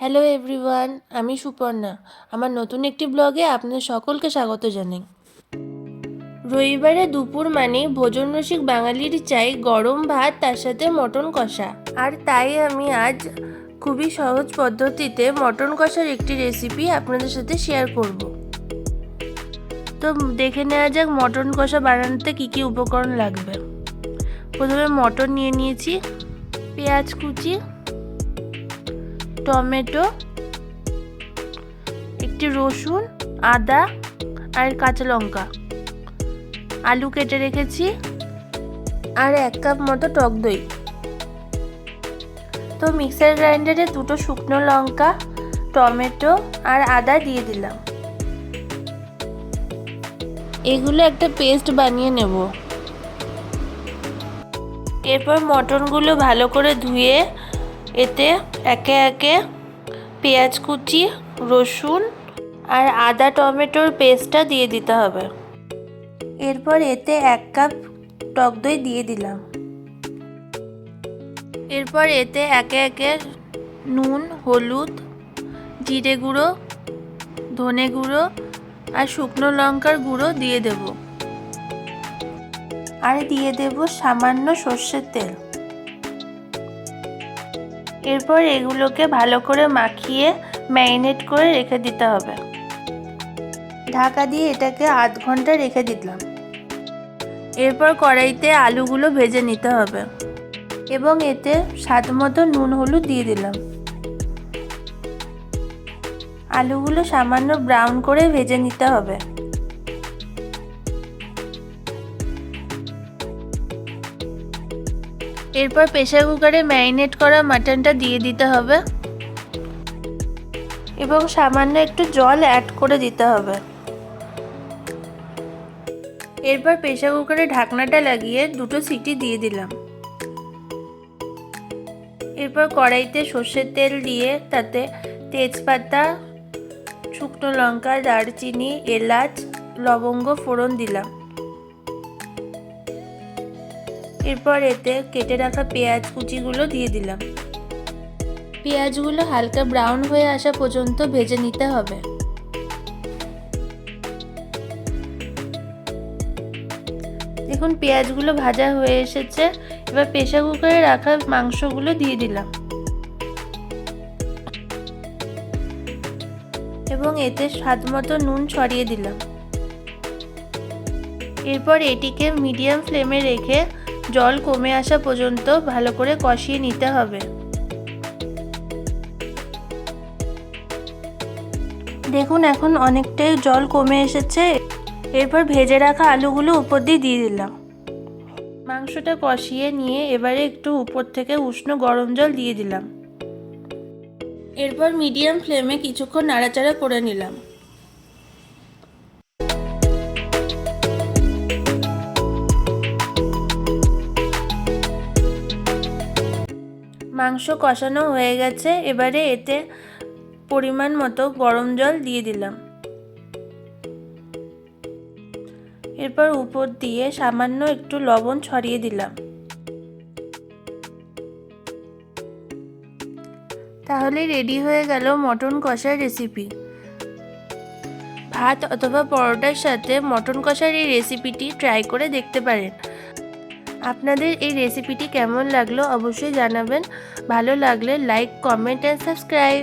Hello everyone আমি সুপর্ণা। আমার নতুন একটি ব্লগে আপনাদের সকলকে স্বাগত জানাই। রবিবারে দুপুর মানে ভোজন রসিক বাঙালির চাই গরম ভাত, তার সাথে মটন কষা। আর তাই আমি আজ খুবই সহজ পদ্ধতিতে মটন কষার একটি রেসিপি আপনাদের সাথে শেয়ার করব। তো দেখে নেওয়া যাক মটন কষা বানানোতে কী কী উপকরণ লাগবে। প্রথমে মটন নিয়ে নিয়েছি, পেঁয়াজ কুচি টমেটো, একটি রসুন, আদা আর কাঁচা লঙ্কা। আলু কেটে রেখেছি আর এক কাপ মতো টক দই। তো মিক্সার গ্রাইন্ডারে দুটো শুকনো লঙ্কা, টমেটো আর আদা দিয়ে দিলাম। এগুলো একটা পেস্ট বানিয়ে নেব। এরপর মটনগুলো ভালো করে ধুয়ে এতে একে একে পেঁয়াজ কুচি, রসুন আর আদা টমেটোর পেস্টটা দিয়ে দিতে হবে। এরপর এতে এক কাপ টক দই দিয়ে দিলাম। এরপর এতে একে একে নুন, হলুদ, জিরে গুঁড়ো, ধনে গুঁড়ো আর শুকনো লঙ্কার গুঁড়ো দিয়ে দেব। আর দিয়ে দেব সামান্য সর্ষের তেল। এরপর এগুলোকে ভালো করে মাখিয়ে ম্যারিনেট করে রেখে দিতে হবে। ঢাকা দিয়ে এটাকে আধ ঘণ্টা রেখে দিলাম। এরপর কড়াইতে আলুগুলো ভেজে নিতে হবে এবং এতে স্বাদ মতো নুন, হলুদ দিয়ে দিলাম। আলুগুলো সামান্য ব্রাউন করে ভেজে নিতে হবে। এরপর প্রেশার কুকারে ম্যারিনেট করা মাটনটা দিয়ে দিতে হবে। এবং সামান্য একটু জল অ্যাড করে দিতে হবে। এরপর প্রেশার কুকারে ঢাকনাটা লাগিয়ে দুটো সিটি দিয়ে দিলাম। এরপর কড়াইতে সর্ষের তেল দিয়ে তাতে তেজপাতা, শুকনো লঙ্কা, দারচিনি, এলাচ, লবঙ্গ ফোড়ন দিলাম। এরপর এতে কেটে রাখা পেঁয়াজ কুচিগুলো দিয়ে দিলাম। পেঁয়াজগুলো হালকা ব্রাউন হয়ে আসা পর্যন্ত ভেজে নিতে হবে। দেখুন পেঁয়াজগুলো ভাজা হয়ে এসেছে। এবার প্রেশার কুকারে রাখা মাংসগুলো দিয়ে দিলাম। এবং এতে স্বাদ মতো নুন ছড়িয়ে দিলাম। এরপর এটিকে মিডিয়াম ফ্লেমে রেখে জল কমে আসা পর্যন্ত ভালো করে কষিয়ে নিতে হবে। দেখুন, এখন অনেকটাই জল কমে এসেছে। এরপর ভেজে রাখা আলুগুলো উপর দিয়ে দিয়ে দিলাম। মাংসটা কষিয়ে নিয়ে এবারে একটু উপর থেকে উষ্ণ গরম জল দিয়ে দিলাম। এরপর মিডিয়াম ফ্লেমে কিছুক্ষণ নাড়াচাড়া করে নিলাম। মাংস কষানো হয়ে গেছে, এবারে এতে পরিমাণ মতো গরম জল দিয়ে দিলাম। এরপর উপর দিয়ে সামান্য একটু লবণ ছড়িয়ে দিলাম। তাহলে রেডি হয়ে গেল মটন কষার রেসিপি। ভাত অথবা পরোটার সাথে মটন কষার এই রেসিপিটি ট্রাই করে দেখতে পারেন। আপনাদের এই রেসিপিটি কেমন লাগল অবশ্যই জানাবেন। ভালো লাগলে লাইক কমেন্ট অ্যান্ড সাবস্ক্রাইব